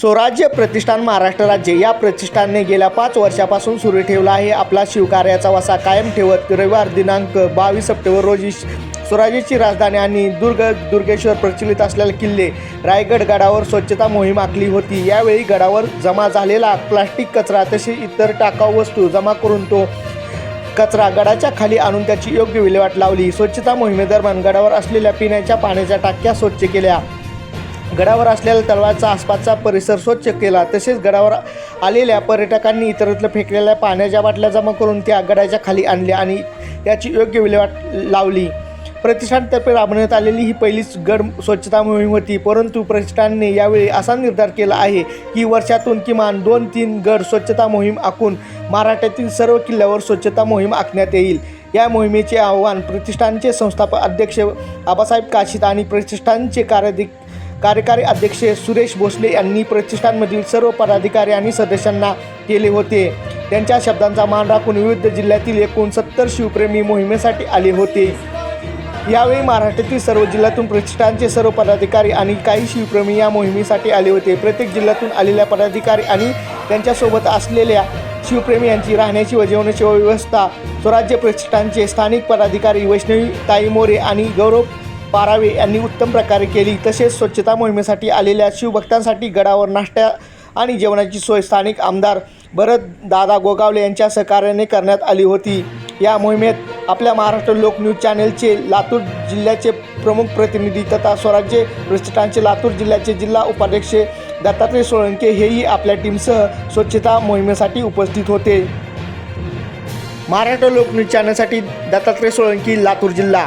स्वराज्य प्रतिष्ठान महाराष्ट्र राज्य. या प्रतिष्ठानने गेल्या पाच वर्षापासून सुरू ठेवला आहे. आपला शिवकार्याचा वसा कायम ठेवत रविवार दिनांक बावीस सप्टेंबर रोजी स्वराज्याची राजधानी आणि दुर्ग दुर्गेश्वर प्रचलित असलेले किल्ले रायगड गडावर स्वच्छता मोहीम आखली होती. यावेळी गडावर जमा झालेला प्लास्टिक कचरा तसेच इतर टाकाऊ वस्तू जमा करून तो कचरा गडाच्या खाली आणून त्याची योग्य विल्हेवाट लावली. स्वच्छता मोहिमेदरम्यान गडावर असलेल्या पिण्याच्या पाण्याच्या टाक्या स्वच्छ केल्या. गडावर असलेल्या तळवाचा आसपासचा परिसर स्वच्छ केला. तसेच गडावर आलेल्या पर्यटकांनी इतरत्र फेकलेल्या पाण्याच्या बाटल्या जमा करून त्या गडाच्या खाली आणल्या आणि त्याची योग्य विल्हेवाट लावली. प्रतिष्ठानतर्फे राबवण्यात आलेली ही पहिलीच गड स्वच्छता मोहीम होती. परंतु प्रतिष्ठानने यावेळी असा निर्धार केला आहे की वर्षातून किमान दोन तीन गड स्वच्छता मोहीम आखून महाराष्ट्रातील सर्व किल्ल्यावर स्वच्छता मोहीम आखण्यात येईल. या मोहिमेचे आव्हान प्रतिष्ठानचे संस्थापक अध्यक्ष आबासाहेब काशीद आणि प्रतिष्ठानचे कार्याधिक कार्यकारी अध्यक्ष सुरेश भोसले यांनी प्रतिष्ठानमधील सर्व पदाधिकारी आणि सदस्यांना केले होते. त्यांच्या शब्दांचा मान राखून विविध जिल्ह्यातील एकूण सत्तर शिवप्रेमी मोहिमेसाठी आले होते. यावेळी महाराष्ट्रातील सर्व जिल्ह्यातून प्रतिष्ठानचे सर्व पदाधिकारी आणि काही शिवप्रेमी या मोहिमेसाठी आले होते. प्रत्येक जिल्ह्यातून आलेल्या पदाधिकारी आणि त्यांच्यासोबत असलेल्या शिवप्रेमी यांची राहण्याची व जेवणाची व्यवस्था स्वराज्य प्रतिष्ठानचे स्थानिक पदाधिकारी वैष्णवी ताई मोरे आणि गौरव पारावे यांनी उत्तम प्रकारे केली. तसेच स्वच्छता मोहिमेसाठी आलेल्या शिवभक्तांसाठी गडावर नाश्ता आणि जेवणाची सोय स्थानिक आमदार भरत दादा गोगावले यांच्या सहकार्याने करण्यात आली होती. या मोहिमेत आपल्या महाराष्ट्र लोक न्यूज चॅनेलचे लातूर जिल्ह्याचे प्रमुख प्रतिनिधी तथा स्वराज्य प्रतिष्ठानचे लातूर जिल्ह्याचे जिल्हा उपाध्यक्ष दत्तात्रय सोळंके हेही आपल्या टीमसह स्वच्छता मोहिमेसाठी उपस्थित होते. महाराष्ट्र लोक न्यूज चॅनलसाठी दत्तात्रय सोळंकी लातूर जिल्हा.